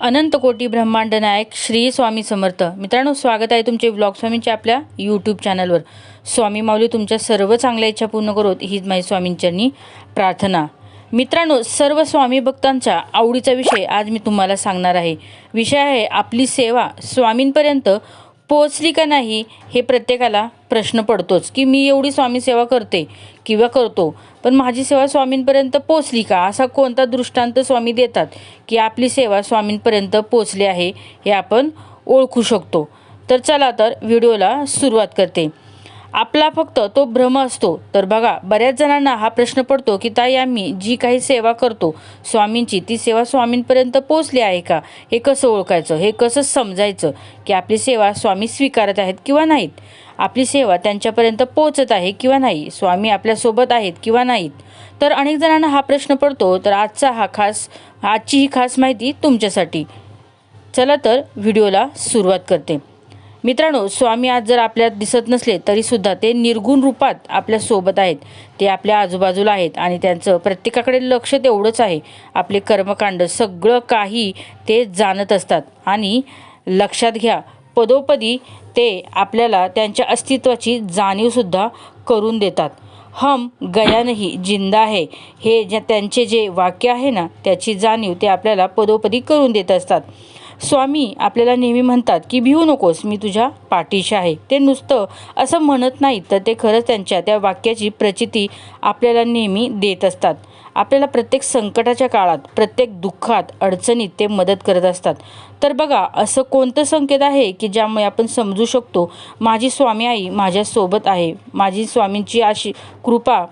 अनंत कोटी ब्रह्मांड नायक श्री स्वामी समर्थ. मित्रांनो स्वागत आहे तुमचे ब्लॉग स्वामींच्या आपल्या यूट्यूब चॅनलवर स्वामी माऊली तुमच्या सर्व चांगल्या इच्छा पूर्ण करोत. हीच माझी स्वामींच्यांनी प्रार्थना. मित्रांनो सर्व स्वामी भक्तांच्या आवडीचा विषय आज मी तुम्हाला सांगणार आहे. विषय आहे आपली सेवा स्वामींपर्यंत पोचली का नाही हे प्रत्येकाला प्रश्न पडतोच. की मी एवढी स्वामी सेवा करते किंवा करतो पण माझी सेवा स्वामींपर्यंत पोचली का? असा कोणता दृष्टांत स्वामी देतात की आपली सेवा स्वामींपर्यंत पोचली आहे हे आपण ओळखू शकतो. तर चला तर व्हिडिओला सुरुवात करते. आपला फक्त तो भ्रम असतो. तर बघा बऱ्याच जणांना हा प्रश्न पडतो की ताई आम्ही जी काही सेवा करतो स्वामींची ती सेवा स्वामींपर्यंत पोचली आहे का? हे कसं ओळखायचं? हे कसं समजायचं? की आपली सेवा स्वामी स्वीकारत आहेत किंवा नाहीत? आपली सेवा त्यांच्यापर्यंत पोचत आहे किंवा नाही? स्वामी आपल्यासोबत आहेत किंवा नाहीत? तर अनेक जणांना हा प्रश्न पडतो. तर आजचा हा खास आजची ही खास माहिती तुमच्यासाठी. चला तर व्हिडिओला सुरुवात करते. मित्रांनो स्वामी आज जर आपल्यात दिसत नसले तरीसुद्धा ते निर्गुण रूपात आपल्यासोबत आहेत. ते आपल्या आजूबाजूला आहेत आणि त्यांचं प्रत्येकाकडे लक्ष तेवढंच आहे. आपले कर्मकांड सगळं काही ते जाणत असतात. आणि लक्षात घ्या पदोपदी ते आपल्याला त्यांच्या अस्तित्वाची जाणीवसुद्धा करून देतात. हम गया नाही जिंदा आहे. हे ज्या त्यांचे जे वाक्य आहे ना त्याची जाणीव ते आपल्याला पदोपदी करून देत असतात. स्वामी आपल्याला नेहमी म्हणतात की भिवू नकोस मी तुझ्या पाठीशी आहे. ते नुसतं असं म्हणत नाहीत तर ते खरंच त्यांच्या त्या वाक्याची प्रचिती आपल्याला नेहमी देत असतात. आपल्याला प्रत्येक संकटाच्या काळात प्रत्येक दुःखात अडचणीत ते मदत करत असतात. तर बघा असं कोणतं संकेत आहे की ज्यामुळे आपण समजू शकतो माझी स्वामी आई माझ्यासोबत आहे. माझी स्वामींची अशी कृपा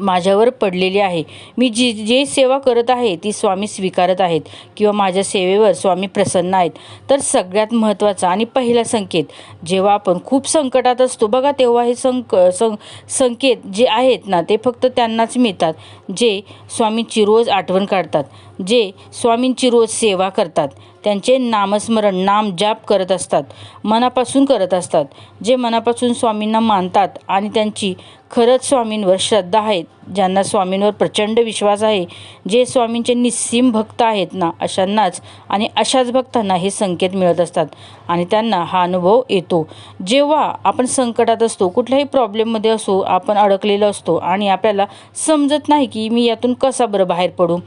माझ्यावर पडलेली आहे. मी जी जे सेवा करत आहे ती स्वामी स्वीकारत आहेत किंवा माझ्या सेवेवर स्वामी प्रसन्न आहेत. तर सगळ्यात महत्त्वाचा आणि पहिला संकेत जेव्हा आपण खूप संकटात असतो बघा तेव्हा हे संक सं संकेत जे आहेत ना ते फक्त त्यांनाच मिळतात जे स्वामींची रोज आठवण काढतात जे स्वामींची रोज सेवा करतात. त्यांचे नामस्मरण नाम जाप करत असतात मनापासून करत असतात जे मनापासून स्वामींना मानतात आणि त्यांची खरंच स्वामींवर श्रद्धा आहेत ज्यांना स्वामींवर प्रचंड विश्वास आहे जे स्वामींचे निस्सीम भक्त आहेत ना अशांनाच आणि अशाच भक्तांना हे संकेत मिळत असतात आणि त्यांना हा अनुभव येतो. जेव्हा आपण संकटात असतो कुठल्याही प्रॉब्लेममध्ये असो आपण अडकलेलो असतो आणि आपल्याला समजत नाही की मी यातून कसा बरं बाहेर पडू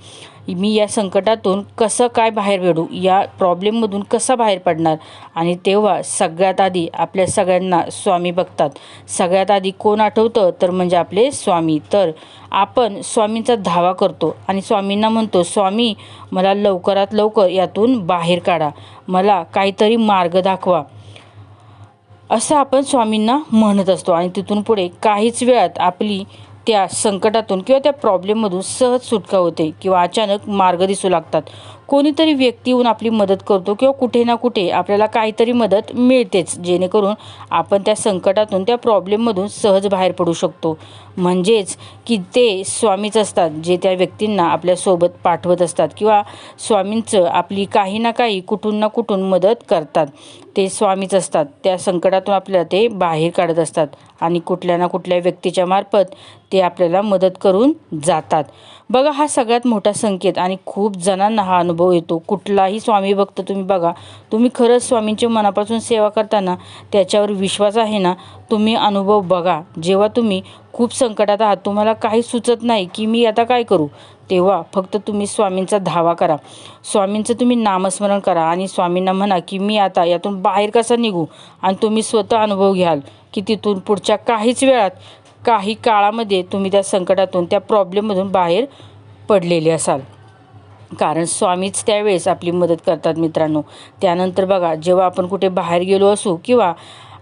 मी या संकटातून कसं काय बाहेर पडू या प्रॉब्लेममधून कसा बाहेर पडणार आणि तेव्हा सगळ्यात आधी आपल्या सगळ्यांना स्वामी बघतात. सगळ्यात आधी कोण आठवतं? तर म्हणजे आपले स्वामी. तर आपण स्वामींचा धावा करतो आणि स्वामींना म्हणतो स्वामी मला लवकरात लवकर यातून बाहेर काढा. मला काहीतरी मार्ग दाखवा. असं आपण स्वामींना म्हणत असतो आणि तिथून पुढे काहीच वेळात आपली त्या संकटातून किंवा त्या प्रॉब्लेममधून सहज सुटका होते किंवा अचानक मार्ग दिसू लागतात. कोणीतरी व्यक्ती येऊन आपली मदत करतो किंवा कुठे ना कुठे आपल्याला काहीतरी मदत मिळतेच जेणेकरून आपण त्या संकटातून त्या प्रॉब्लेममधून सहज बाहेर पडू शकतो. म्हणजेच की ते स्वामीच असतात जे त्या व्यक्तींना आपल्यासोबत पाठवत असतात किंवा स्वामींचं आपली काही ना काही कुठून ना कुठून मदत करतात. ते स्वामीच असतात. त्या संकटातून आपल्याला ते बाहेर काढत असतात आणि कुठल्या ना कुठल्या व्यक्तीच्या मार्फत ते आपल्याला मदत करून जातात. बघा हा सगळ्यात मोठा संकेत आणि खूप जणांना हा अनुभव येतो. कुठलाही स्वामी भक्त तुम्ही बघा तुम्ही खरंच स्वामींची मनापासून सेवा करताना त्याच्यावर विश्वास आहे ना? तुम्ही अनुभव बघा. जेव्हा तुम्ही खूप संकटात आहात. तुम्हाला काही सुचत नाही की मी आता काय करू? तेव्हा फक्त तुम्ही स्वामींचा धावा करा. स्वामींचं तुम्ही नामस्मरण करा आणि स्वामींना म्हणा की मी आता यातून बाहेर कसा निघू? आणि तुम्ही स्वतः अनुभव घ्याल की तिथून पुढच्या काहीच वेळात काही काळामध्ये तुम्ही त्या संकटातून त्या प्रॉब्लेममधून बाहेर पडलेले असाल. कारण स्वामीच त्यावेळेस आपली मदत करतात मित्रांनो. त्यानंतर बघा जेव्हा आपण कुठे बाहेर गेलो असू किंवा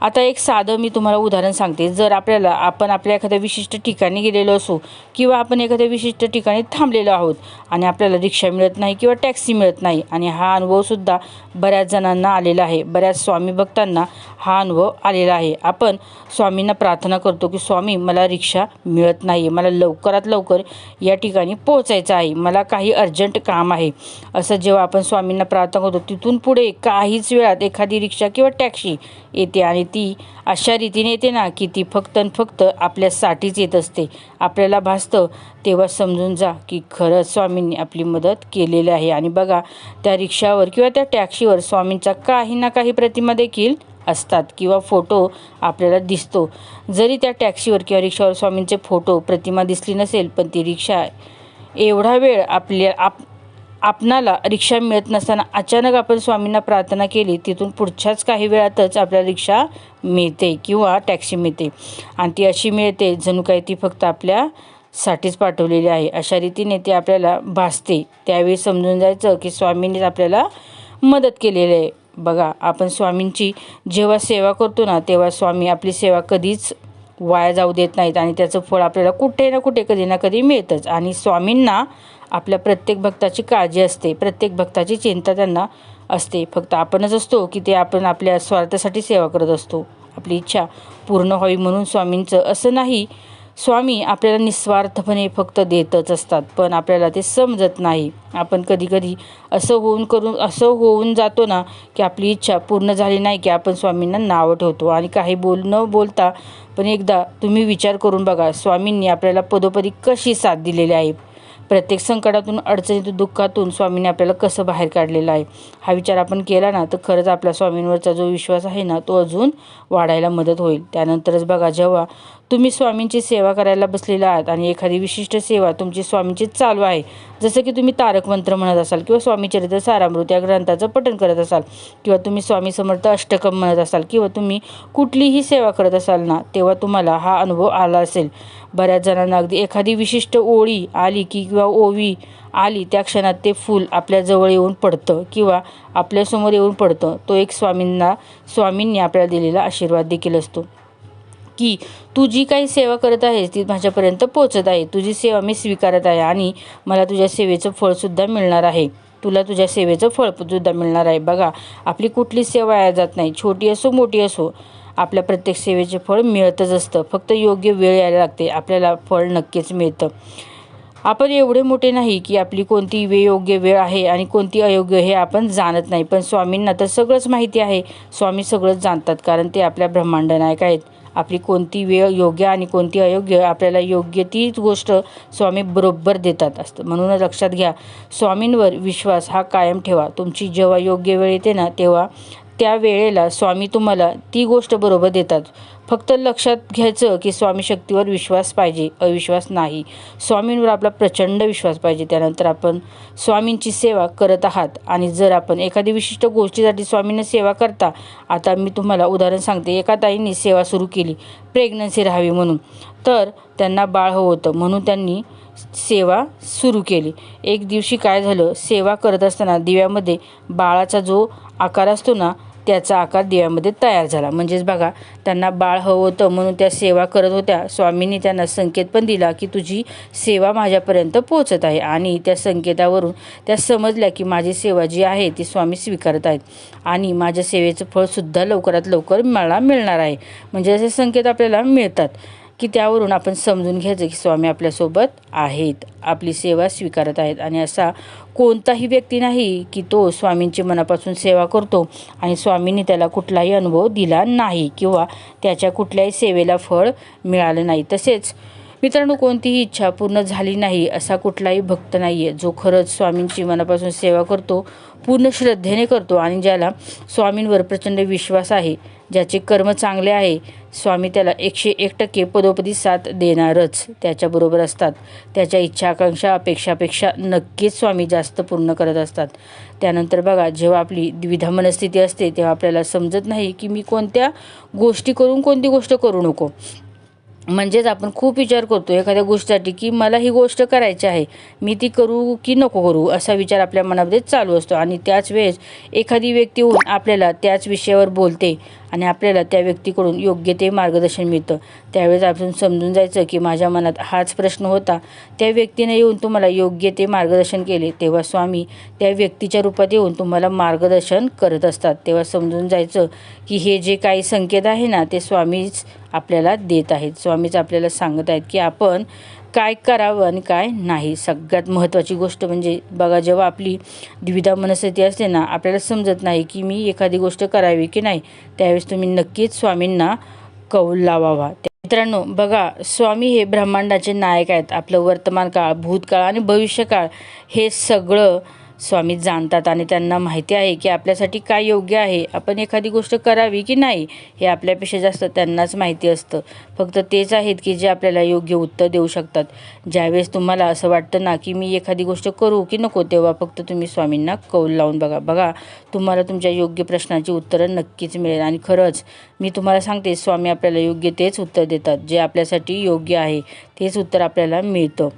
आता एक साधं मी तुम्हाला उदाहरण सांगते. जर आपल्याला आपण आपल्या एखाद्या विशिष्ट ठिकाणी गेलेलो असू किंवा आपण एखाद्या विशिष्ट ठिकाणी थांबलेलो आहोत आणि आपल्याला रिक्षा मिळत नाही किंवा टॅक्सी मिळत नाही आणि हा अनुभवसुद्धा बऱ्याच जणांना आलेला आहे. बऱ्याच स्वामी भक्तांना हा अनुभव आलेला आहे. आपण स्वामींना प्रार्थना करतो की स्वामी मला रिक्षा मिळत नाही मला लवकरात लवकर या ठिकाणी पोहोचायचं आहे. मला काही अर्जंट काम आहे. असं जेव्हा आपण स्वामींना प्रार्थना करतो तिथून पुढे काहीच वेळात एखादी रिक्षा किंवा टॅक्सी येते आणि ती. अशा रीतीने येते ना की ती फक्त आणि फक्त आपल्यासाठीच येत असते. आपल्याला भासतं तेव्हा समजून जा की खरंच स्वामींनी आपली मदत केलेली आहे. आणि बघा त्या रिक्षावर किंवा त्या टॅक्सीवर स्वामींचा काही ना काही प्रतिमा देखील असतात किंवा फोटो आपल्याला दिसतो. जरी त्या टॅक्सीवर किंवा रिक्षावर स्वामींचे फोटो प्रतिमा दिसली नसेल पण ती रिक्षा एवढा वेळ आपल्या आप आपणाला रिक्षा मिळत नसताना अचानक आपण स्वामींना प्रार्थना केली तिथून पुढच्याच काही वेळातच आपल्याला रिक्षा मिळते किंवा टॅक्सी मिळते. आणि ती अशी मिळते जणू काही ती फक्त आपल्यासाठीच पाठवलेली आहे. अशा रीतीने ती आपल्याला भासते. त्यावेळी समजून जायचं की स्वामींनीच आपल्याला मदत केलेली आहे. बघा आपण स्वामींची जेव्हा सेवा करतो ना तेव्हा स्वामी आपली सेवा कधीच वाया जाऊ देत नाहीत आणि त्याचं फळ आपल्याला कुठे ना कुठे कधी ना कधी मिळतंच. आणि स्वामींना आपल्या प्रत्येक भक्ताची काळजी असते प्रत्येक भक्ताची चिंता त्यांना असते. फक्त आपणच असतो की ते आपण आपल्या स्वार्थासाठी सेवा करत असतो. आपली इच्छा पूर्ण व्हावी म्हणून स्वामींचं असं नाही. स्वामी आपल्याला निस्वार्थपणे फक्त देतच असतात पण आपल्याला ते समजत नाही. आपण कधीकधी असं होऊन करून असं होऊन जातो ना की आपली इच्छा पूर्ण झाली नाही की आपण स्वामींना नावं ठेवतो. आणि काही बोल न बोलता पण एकदा तुम्ही विचार करून बघा स्वामींनी आपल्याला पदोपदी कशी साथ दिलेली आहे? प्रत्येक संकटातून अडचणीतून दुःखातून स्वामींनी आपल्याला कसं बाहेर काढलेलं आहे? हा विचार आपण केला ना तर खरंच आपल्या स्वामींवरचा जो विश्वास आहे ना तो अजून वाढायला मदत होईल. त्यानंतरच बघा जेव्हा तुम्ही स्वामींची सेवा करायला बसलेला आहात आणि एखादी विशिष्ट सेवा तुमची स्वामींची चालू आहे. जसं की तुम्ही तारक मंत्र म्हणत असाल किंवा स्वामी चरित्र सारामृत या ग्रंथाचं पठण करत असाल किंवा तुम्ही स्वामी समर्थ अष्टकम म्हणत असाल किंवा तुम्ही कुठलीही सेवा करत असाल ना तेव्हा तुम्हाला हा अनुभव आला असेल. बऱ्याच जणांना अगदी एखादी विशिष्ट ओळी आली की किंवा ओवी आली त्या क्षणात ते फूल आपल्याजवळ येऊन पडतं किंवा आपल्यासमोर येऊन पडतं. तो एक स्वामींना स्वामींनी आपल्याला दिलेला आशीर्वाद देखील असतो. की तू जी काही सेवा करत आहेस ती माझ्यापर्यंत पोचत आहे. तुझी सेवा मी स्वीकारत आहे आणि मला तुझ्या सेवेचं फळसुद्धा मिळणार आहे. तुला तुझ्या सेवेचं फळसुद्धा मिळणार आहे. बघा आपली कुठली सेवा या जात नाही. छोटी असो मोठी असो आपल्या प्रत्येक सेवेचे फळ मिळतच असतं. फक्त योग्य वेळ यायला लागते. आपल्याला फळ नक्कीच मिळतं. आपण एवढे मोठे नाही की आपली कोणती वे योग्य वेळ आहे आणि कोणती अयोग्य हे आपण जाणत नाही. पण स्वामींना तर सगळंच माहिती आहे. स्वामी सगळंच जाणतात कारण ते आपल्या ब्रह्मांड नायक आहेत. आपली कोणती वेळ योग्य आणि कोणती अयोग्य आपल्याला योग्य तीच गोष्ट स्वामी बरोबर देतात असतं. म्हणून लक्षात घ्या स्वामींवर विश्वास हा कायम ठेवा. तुमची जेव्हा योग्य वेळ येते ना तेव्हा त्या वेळेला स्वामी तुम्हाला ती गोष्ट बरोबर देतात. फक्त लक्षात घ्यायचं की स्वामी शक्तीवर विश्वास पाहिजे अविश्वास नाही. स्वामींवर आपला प्रचंड विश्वास पाहिजे. त्यानंतर आपण स्वामींची सेवा करत आहात. आणि जर आपण एखादी विशिष्ट गोष्टीसाठी स्वामींना सेवा करता आता मी तुम्हाला उदाहरण सांगते. एका ताईंनी सेवा सुरू केली प्रेग्नन्सी राहावी म्हणून. तर त्यांना बाळ हवं होतं म्हणून त्यांनी सेवा सुरू केली. एक दिवशी काय झालं सेवा करत असताना दिव्यामध्ये बाळाचा जो आकार असतो ना त्याचा आकार दिव्यामध्ये तयार झाला. म्हणजेच बघा त्यांना बाळ हवं होतं म्हणून त्या सेवा करत होत्या. स्वामींनी त्यांना संकेत पण दिला की तुझी सेवा माझ्यापर्यंत पोहोचत आहे आणि त्या संकेतावरून त्या समजल्या की माझी सेवा जी आहे ती स्वामी स्वीकारत आहेत आणि माझ्या सेवेचं फळसुद्धा लवकरात लवकर मला मिळणार आहे. म्हणजे असे संकेत आपल्याला मिळतात. की त्यावरून आपण समजून घ्यायचं की स्वामी आपल्यासोबत आहेत आपली सेवा स्वीकारत आहेत. आणि असा कोणताही व्यक्ती नाही की तो स्वामींची मनापासून सेवा करतो आणि स्वामींनी त्याला कुठलाही अनुभव दिला नाही किंवा त्याच्या कुठल्याही सेवेला फळ मिळालं नाही. तसेच मित्रांनो कोणतीही इच्छा पूर्ण झाली नाही असा कुठलाही भक्त नाही आहे जो खरंच स्वामींची मनापासून सेवा करतो पूर्ण श्रद्धेने करतो आणि ज्याला स्वामींवर प्रचंड विश्वास आहे ज्याचे कर्म चांगले आहे स्वामी त्याला एकशे एक टक्के पदोपदी साथ देणारच. त्याच्याबरोबर असतात. त्याच्या इच्छा आकांक्षा अपेक्षापेक्षा नक्कीच स्वामी जास्त पूर्ण करत असतात. त्यानंतर बघा जेव्हा आपली द्विधा मनस्थिती असते तेव्हा आपल्याला समजत नाही की मी कोणत्या गोष्टी करून कोणती गोष्ट करू नको. म्हणजेच आपण खूप विचार करतो एखाद्या गोष्टीसाठी की मला ही गोष्ट करायची आहे मी ती करू की नको करू असा विचार आपल्या मनामध्ये चालू असतो. आणि त्याच वेळेस एखादी व्यक्ती होऊन आपल्याला त्याच विषयावर बोलते आणि आपल्याला त्या व्यक्तीकडून योग्य ते मार्गदर्शन मिळतं. त्यावेळेस आपण समजून जायचं की माझ्या मनात हाच प्रश्न होता. त्या व्यक्तीने येऊन तुम्हाला योग्य ते मार्गदर्शन केले तेव्हा स्वामी त्या व्यक्तीच्या रूपात येऊन तुम्हाला मार्गदर्शन करत असतात. तेव्हा समजून जायचं की हे जे काही संकेत आहे ना ते स्वामीच आपल्याला देत आहेत. स्वामीच आपल्याला सांगत आहेत की आपण काय करावं आणि काय नाही. सगळ्यात महत्त्वाची गोष्ट म्हणजे बघा जेव्हा आपली द्विधा मनस्थिती असते ना आपल्याला समजत नाही की मी एखादी गोष्ट करावी की नाही. त्यावेळेस तुम्ही नक्कीच स्वामींना कौल लावावा. मित्रांनो बघा स्वामी हे ब्रह्मांडाचे नायक आहेत. आपलं वर्तमान काळ भूतकाळ आणि भविष्यकाळ हे सगळं स्वामी जाणतात आणि त्यांना माहिती आहे की आपल्यासाठी काय योग्य आहे. आपण एखादी गोष्ट करावी की नाही हे आपल्यापेक्षा जास्त त्यांनाच माहिती असतं. फक्त तेच आहेत की जे आपल्याला योग्य उत्तर देऊ शकतात. ज्यावेळेस तुम्हाला असं वाटतं ना की मी एखादी गोष्ट करू की नको तेव्हा फक्त तुम्ही स्वामींना कौल लावून बघा. बघा तुम्हाला तुमच्या योग्य प्रश्नाची उत्तरं नक्कीच मिळेल. आणि खरंच मी तुम्हाला सांगते स्वामी आपल्याला योग्य तेच उत्तर देतात जे आपल्यासाठी योग्य आहे. तेच उत्तर आपल्याला मिळतं.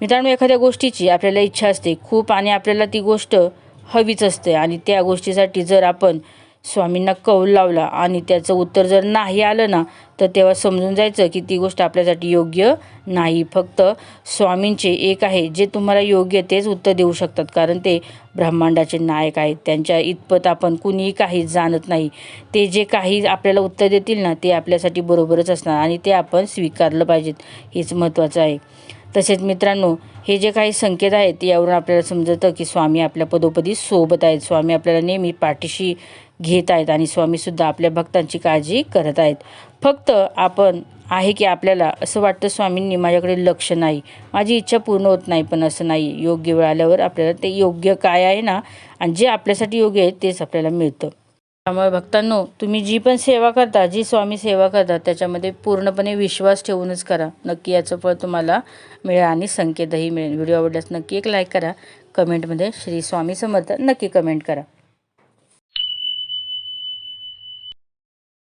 मित्रांनो एखाद्या गोष्टीची आपल्याला इच्छा असते. खूप आणि आपल्याला ती गोष्ट हवीच असते. आणि त्या गोष्टीसाठी जर आपण स्वामींना कौल लावला आणि त्याचं उत्तर जर नाही आलं ना तर तेव्हा समजून जायचं की ती गोष्ट आपल्यासाठी योग्य नाही. फक्त स्वामींचे एक आहे जे तुम्हाला योग्य तेच उत्तर देऊ शकतात कारण ते ब्रह्मांडाचे नायक आहेत. त्यांच्या इतपत आपण कुणीही काही जाणत नाही. ते जे काही आपल्याला उत्तर देतील ना ते आपल्यासाठी बरोबरच असणार आणि ते आपण स्वीकारलं पाहिजेत हेच महत्त्वाचं आहे. तसेच मित्रांनो हे जे काही संकेत आहेत यावरून आपल्याला समजतं की स्वामी आपल्या पदोपदी सोबत आहेत. स्वामी आपल्याला नेहमी पाठीशी घेत आहेत आणि स्वामीसुद्धा आपल्या भक्तांची काळजी करत आहेत. फक्त आपण आहे की आपल्याला असं वाटतं स्वामींनी माझ्याकडे लक्ष नाही माझी इच्छा पूर्ण होत नाही पण असं नाही. योग्य वेळ आल्यावर आपल्याला ते योग्य काय आहे ना आणि जे आपल्यासाठी योग्य आहे तेच आपल्याला मिळतं. त्यामुळे भक्तांनो तुम्ही जी पण सेवा करता जी स्वामी सेवा करता त्याच्यामध्ये पूर्णपणे विश्वास ठेवूनच करा. नक्की याचं फळ तुम्हाला मिळेल आणि संकेतही मिळेल. व्हिडिओ आवडल्यास नक्की एक लाईक करा. कमेंटमध्ये श्री स्वामी समर्थ नक्की कमेंट करा.